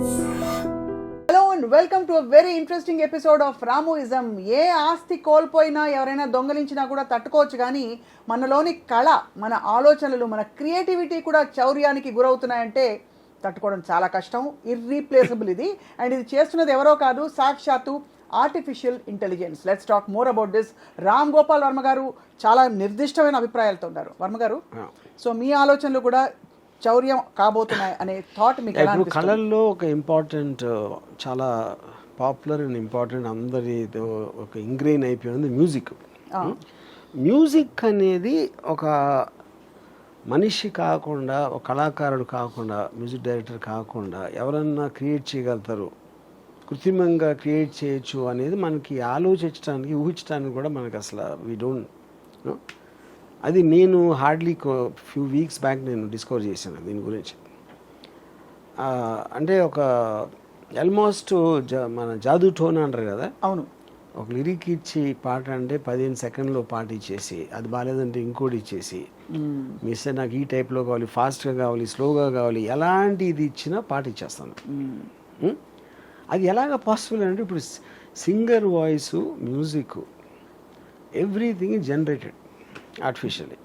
Hello and welcome to very interesting episode of Ramuism ఏ ఆస్తి కోల్పోయినా ఎవరైనా దొంగలించినా కూడా తట్టుకోవచ్చు కానీ మనలోని కళ మన ఆలోచనలు మన క్రియేటివిటీ కూడా చౌర్యానికి గురవుతున్నాయంటే తట్టుకోవడం చాలా కష్టం ఇర్రీప్లేసబుల్ ఇది. అండ్ ఇది చేస్తున్నది ఎవరో కాదు సాక్షాత్తు artificial intelligence let's talk more about this Ram Gopal Varma గారు చాలా నిర్దిష్టమైన అభిప్రాయాలతో ఉన్నారు. వర్మ గారు సో మీ ఆలోచనలు కూడా చౌర్యం కాబోతున్నాయి అనే థాట్ మీకు ఇప్పుడు? కళల్లో ఒక ఇంపార్టెంట్ చాలా పాపులర్ అండ్ ఇంపార్టెంట్ అందరి ఒక ఇంగ్రెయిన్ అయిపోయింది మ్యూజిక్ మ్యూజిక్ అనేది ఒక మనిషి కాకుండా ఒక కళాకారుడు కాకుండా మ్యూజిక్ డైరెక్టర్ కాకుండా ఎవరన్నా క్రియేట్ చేయగలుగుతారు. కృత్రిమంగా క్రియేట్ చేయొచ్చు అనేది మనకి ఆలోచించడానికి ఊహించడానికి కూడా మనకి అసలు వీ డోంట్ అది నేను హార్డ్లీ ఫ్యూ వీక్స్ బ్యాక్ నేను డిస్కవర్ చేశాను దీని గురించి. అంటే ఒక ఆల్మోస్ట్ జా మన జాదూ టోన్ అంటారు కదా? అవును. ఒక లిరిక్ ఇచ్చి పాట అంటే పదిహేను సెకండ్లో పాట ఇచ్చేసి అది బాగాలేదంటే ఇంకోటి ఇచ్చేసి మ్మ్. మీ ఇస్తే నాకు ఈ టైప్లో కావాలి ఫాస్ట్గా కావాలి స్లోగా కావాలి ఎలాంటి ఇది ఇచ్చినా పాట ఇచ్చేస్తాను? అది ఎలాగ పాసిబుల్ అంటే ఇప్పుడు singer voice music everything generated artificially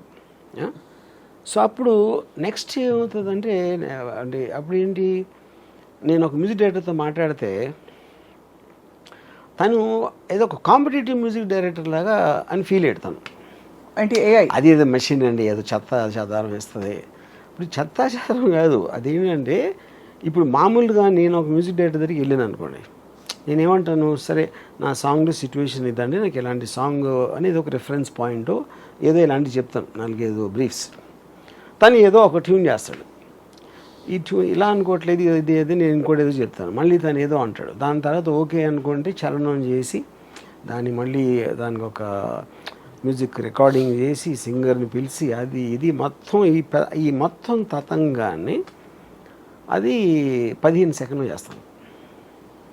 so అప్పుడు నెక్స్ట్ ఏమవుతుందంటే అంటే అప్పుడు ఏంటి నేను ఒక మ్యూజిక్ డైరెక్టర్తో మాట్లాడితే తను ఏదో ఒక కాంపిటేటివ్ మ్యూజిక్ డైరెక్టర్ లాగా అని ఫీల్ అయ్యాడు అంటే ఏఐ అది ఏదో మెషిన్ అండి ఏదో చెత్త చెదారం వేస్తుంది. ఇప్పుడు చెత్త చెదారం కాదు. అదేంటంటే ఇప్పుడు మామూలుగా నేను ఒక మ్యూజిక్ డైరెక్టర్ దగ్గరికి వెళ్ళాను అనుకోండి. నేను ఏమంటాను సరే నా సాంగ్లో సిచ్యువేషన్ ఇదండి నాకు ఇలాంటి సాంగ్ అనేది ఒక రిఫరెన్స్ పాయింట్ ఏదో ఇలాంటి చెప్తాను నాలుగైదు బ్రీఫ్స్ తను ఏదో ఒక ట్యూన్ చేస్తాడు. ఈ ట్యూ ఇలా అనుకోవట్లేదు ఇది ఏదో నేను ఇంకోటి ఏదో చెప్తాను. మళ్ళీ తను ఏదో అంటాడు. దాని తర్వాత ఓకే అనుకుంటే చలనం చేసి దాన్ని మళ్ళీ దానికి ఒక మ్యూజిక్ రికార్డింగ్ చేసి సింగర్ని పిలిచి అది ఇది మొత్తం ఈ ఈ మొత్తం తతంగాన్ని అది పదిహేను సెకండ్లు చేస్తాను.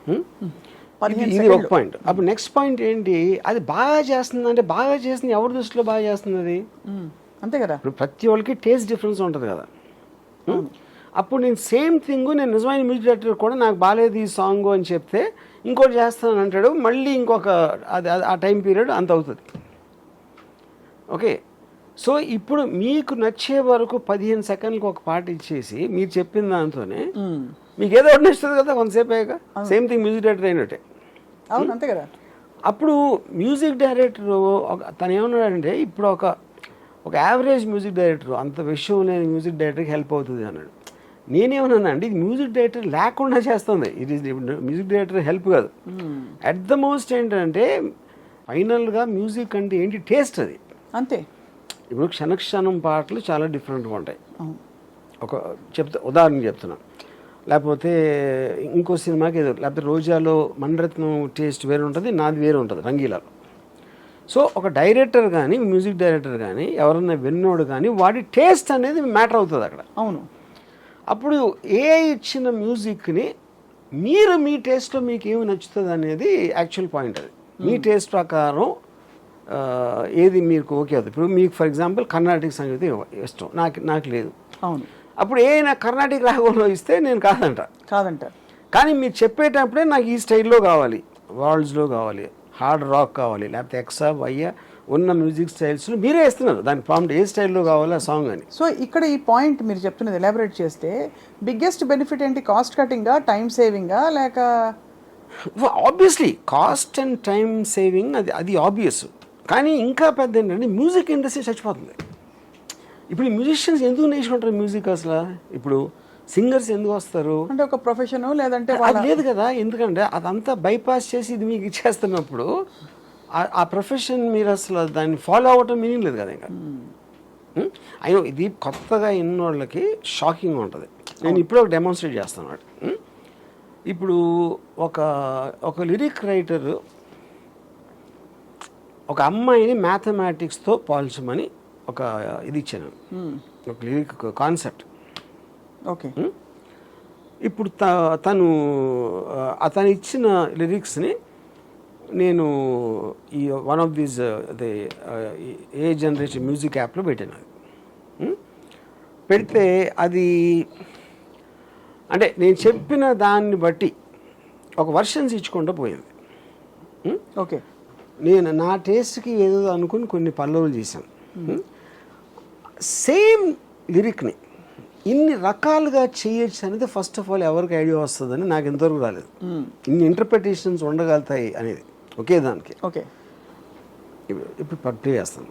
ఇది- ఇది ఒక పాయింట్ అప్పుడు నెక్స్ట్ పాయింట్ ఏంటి? అది బాగా చేస్తుంది అంటే బాగా చేస్తుంది ఎవరి దృష్టిలో బాగా చేస్తుంది అది? మ్మ్. అంతే కదా. ఇప్పుడు ప్రతి వాళ్ళకి టేస్ట్ డిఫరెన్స్ ఉంటుంది కదా. ఉం? అప్పుడు నేను సేమ్ థింగ్ నేను నిజమైన మ్యూజిక్ డైరెక్టర్ కూడా నాకు బాగాలేదు ఈ సాంగ్ అని చెప్తే ఇంకోటి చేస్తాను అంటాడు మళ్ళీ ఇంకొక అది ఆ టైం పీరియడ్ అంత అవుతుంది. ఓకే సో ఇప్పుడు మీకు నచ్చే వరకు పదిహేను సెకండ్లకు ఒక పాట ఇచ్చేసి మీరు చెప్పిన దాంతోనే. మీకు ఏదో ఒకటి నచ్చుతుంది కదా కొంతసేపు అయ్యాక. సేమ్ థింగ్ మ్యూజిక్ డైరెక్టర్ అయినట్టే. అవును అంతే కదా. అప్పుడు మ్యూజిక్ డైరెక్టర్ ఒక తను ఏమన్నాడంటే ఇప్పుడు ఒక ఒక యావరేజ్ మ్యూజిక్ డైరెక్టర్ అంత విషయం లేని మ్యూజిక్ డైరెక్టర్కి హెల్ప్ అవుతుంది అన్నాడు. నేనేమన్నాను అండి ఇది మ్యూజిక్ డైరెక్టర్ లేకుండా చేస్తుంది. ఇది మ్యూజిక్ డైరెక్టర్ హెల్ప్ కాదు. అట్ ద మోస్ట్ ఏంటంటే ఫైనల్గా మ్యూజిక్ అంటే ఏంటి టేస్ట్ అది. అంతే. ఇప్పుడు క్షణక్షణం పాటలు చాలా డిఫరెంట్గా ఉంటాయి. ఒక చెప్తా ఉదాహరణ చెప్తున్నా. లేకపోతే ఇంకో సినిమాకి ఏదో లేకపోతే రోజాలో మణరత్నం టేస్ట్ వేరే ఉంటుంది నాది వేరే ఉంటుంది రంగీలాలో. సో ఒక డైరెక్టర్ కానీ మ్యూజిక్ డైరెక్టర్ కానీ ఎవరన్నా విన్నోడు కానీ వాడి టేస్ట్ అనేది మ్యాటర్ అవుతుంది అక్కడ. అవును. అప్పుడు ఏ ఇచ్చిన మ్యూజిక్ని మీరు మీ టేస్ట్లో మీకు ఏమి నచ్చుతుంది అనేది యాక్చువల్ పాయింట్ అది. మీ టేస్ట్ ప్రకారం ఏది మీకు ఓకే అవుతుంది. ఇప్పుడు మీకు ఫర్ ఎగ్జాంపుల్ కర్ణాటక సంగీతం ఇష్టం. నాకు నాకు లేదు. అవును. అప్పుడు ఏ నాకు కర్ణాటక రాగంలో ఇస్తే నేను కాదంట. కాదంట. కానీ మీరు చెప్పేటప్పుడే నాకు ఈ స్టైల్లో కావాలి వాల్డ్స్లో కావాలి హార్డ్ రాక్ కావాలి లేకపోతే ఎక్సా వయ్య ఉన్న మ్యూజిక్ స్టైల్స్లో మీరే ఇస్తున్నారు దాని ప్రాంప్ట్ ఏ స్టైల్లో కావాలో ఆ సాంగ్ అని. సో ఇక్కడ ఈ పాయింట్ మీరు చెప్తున్నది ఎలాబరేట్ చేస్తే బిగ్గెస్ట్ బెనిఫిట్ ఏంటి? కాస్ట్ కటింగా టైం సేవింగా లేక obviously cost and time saving అది అది ఆబ్వియస్ కానీ ఇంకా పెద్ద ఏంటంటే మ్యూజిక్ ఇండస్ట్రీ చచ్చిపోతుంది. ఇప్పుడు ఈ మ్యూజిషియన్స్ ఎందుకు నేర్చుకుంటారు మ్యూజిక్ అసలు? ఇప్పుడు సింగర్స్ ఎందుకు వస్తారు? అంటే ఒక ప్రొఫెషన్ లేదంటే అది లేదు కదా ఎందుకంటే అదంతా బైపాస్ చేసి ఇది మీకు ఇచ్చేస్తున్నప్పుడు ఆ- ప్రొఫెషన్ మీరు అసలు దాన్ని ఫాలో అవ్వటం మీనింగ్ లేదు కదా ఇంకా. ఉం? అయ్యో ఇది కొత్తగా ఎన్నోళ్ళకి షాకింగ్ ఉంటుంది. నేను ఇప్పుడు ఒక డెమాన్స్ట్రేట్ చేస్తాను ఉం? ఇప్పుడు ఒక ఒక లిరిక్ రైటర్ ఒక అమ్మాయిని మ్యాథమెటిక్స్తో పోల్చమని ఒక ఇది ఇచ్చాను. ఒక లిరిక్ కాన్సెప్ట్ ఓకే ఇప్పుడు తను అతను ఇచ్చిన లిరిక్స్ని నేను ఈ వన్ ఆఫ్ దీస్ అదే ఏ జనరేషన్ మ్యూజిక్ యాప్లో పెట్టాను అది. ఉం? పెడితే అది అంటే నేను చెప్పిన దాన్ని బట్టి ఒక వర్షన్స్ ఇచ్చుకుంటూ పోయింది? ఓకే నేను నా టేస్ట్కి ఏదో అనుకుని కొన్ని పల్లవులు చేశాను. సేమ్ లిరిక్ని ఇన్ని రకాలుగా చేయొచ్చు అనేది ఫస్ట్ ఆఫ్ ఆల్ ఎవరికి ఐడియా వస్తుందని నాకు ఇంతవరకు రాలేదు. ఇన్ని ఇంటర్ప్రిటేషన్స్ ఉండగలుగుతాయి అనేది ఒకే దానికి. ఓకే ఇప్పుడు ఇప్పుడు పట్టు చేస్తాను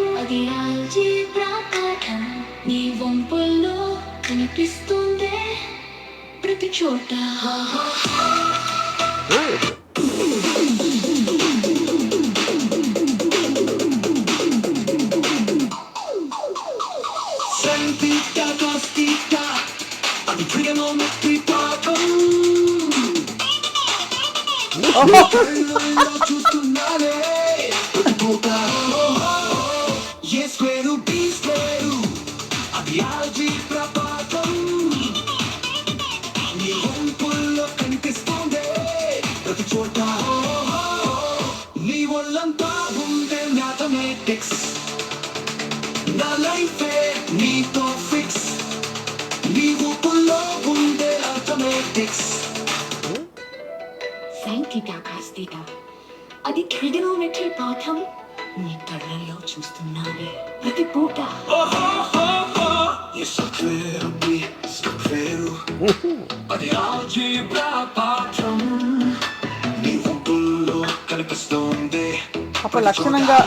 छोटा। Santita I'm bringing on. Mathematics నా లైఫే నీతో ఫిక్స్ నీ ఊపుల్లో ఉండే అథమెటిక్స్ సైన్కిటా కాస్తిట అది ట్రిగనోమెట్రీ పాఠం నీ కళ్ళల్లో చూస్తున్నానే ప్రతి పూట Escrevo, escrevo అది ఆల్జీబ్రా పాఠం నీ ఊపుల్లో కనిపిస్తోంది అప్పుడు లక్షణంగా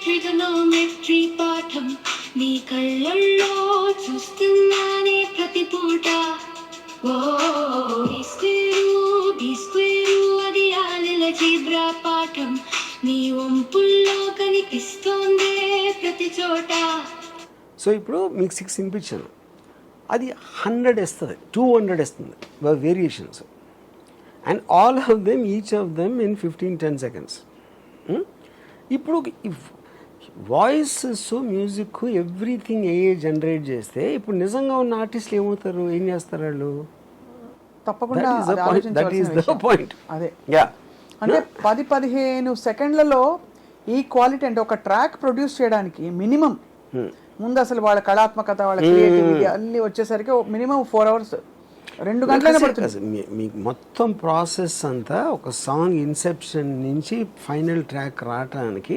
ట్రిగనోమెట్రీ పాఠం నీ కళ్ళల్లో చూస్తున్నానే ప్రతి పూట ఓ అది ఆలల జీబ్రా పాఠం నీ వంపుల్లో కనిపిస్తోందే ప్రతి చోట సో ఇప్పుడు మీకు సిక్స్ వినిపించాను అది హండ్రెడ్ ఇస్తుంది టూ హండ్రెడ్ ఇస్తుంది. Variations and all of them each of them in fifteen ten seconds ఇప్పుడు వాయిస్ మ్యూజిక్ ఎవ్రీథింగ్ ఏ జనరేట్ చేస్తే ఇప్పుడు నిజంగా ఉన్న ఆర్టిస్టులు ఏమవుతారు? ఏం చేస్తారు వాళ్ళు? తప్పకుండా the అది యా అంటే పది పదిహేను సెకండ్లలో ఈ క్వాలిటీ అంటే ఒక ట్రాక్ ప్రొడ్యూస్ చేయడానికి మినిమం. ముందు అసలు వాళ్ళ కళాత్మకత వాళ్ళ క్రియేటివిటీ అన్ని వచ్చేసరికి మినిమం ఫోర్ అవర్స్ రెండు మీ- మీకు మొత్తం ప్రాసెస్ అంతా ఒక సాంగ్ ఇన్సెప్షన్ నుంచి ఫైనల్ ట్రాక్ రావడానికి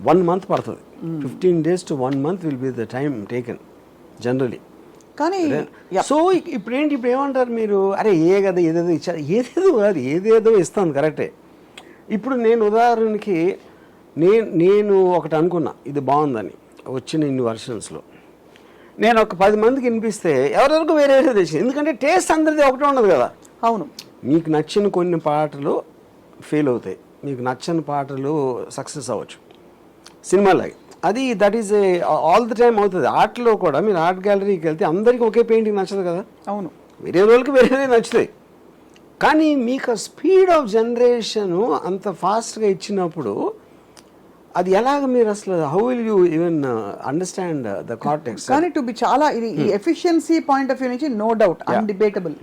వన్ మంత్ పడుతుంది. Fifteen days to one month will be the time taken generally. కానీ సో ఇప్పుడు ఏంటి ఇప్పుడు ఏమంటారు మీరు? అరే ఏ కదా ఏదేదో ఇచ్చారు ఏదేదో కాదు ఏదేదో ఇస్తాను కరెక్టే. ఇప్పుడు నేను ఉదాహరణకి నేను నేను ఒకటి అనుకున్నా ఇది బాగుందని వచ్చిన ఇన్ని వర్షన్స్లో నేను ఒక పది మందికి వినిపిస్తే ఎవరెవరికి వేరే వేరే తెచ్చింది ఎందుకంటే టేస్ట్ అందరిది ఒకటే ఉండదు కదా. అవును. మీకు నచ్చిన కొన్ని పాటలు ఫెయిల్ అవుతాయి. మీకు నచ్చని పాటలు సక్సెస్ అవ్వచ్చు. సినిమాలాగే అది that is a all the time అవుతుంది. ఆర్ట్లో కూడా మీరు ఆర్ట్ గ్యాలరీకి వెళ్తే అందరికీ ఒకే పెయింటింగ్ నచ్చదు కదా. అవును. వేరే వాళ్ళకి వేరేదే నచ్చుతాయి. కానీ మీకు స్పీడ్ ఆఫ్ జనరేషన్ అంత ఫాస్ట్గా ఇచ్చినప్పుడు అది ఎలాగ మీరు అసలు how will you even understand the cortex కానీ టు బి చాలా ఇది ఎఫిషియన్సీ పాయింట్ ఆఫ్ వ్యూ నుంచి నో డౌట్ అన్డిబేటబుల్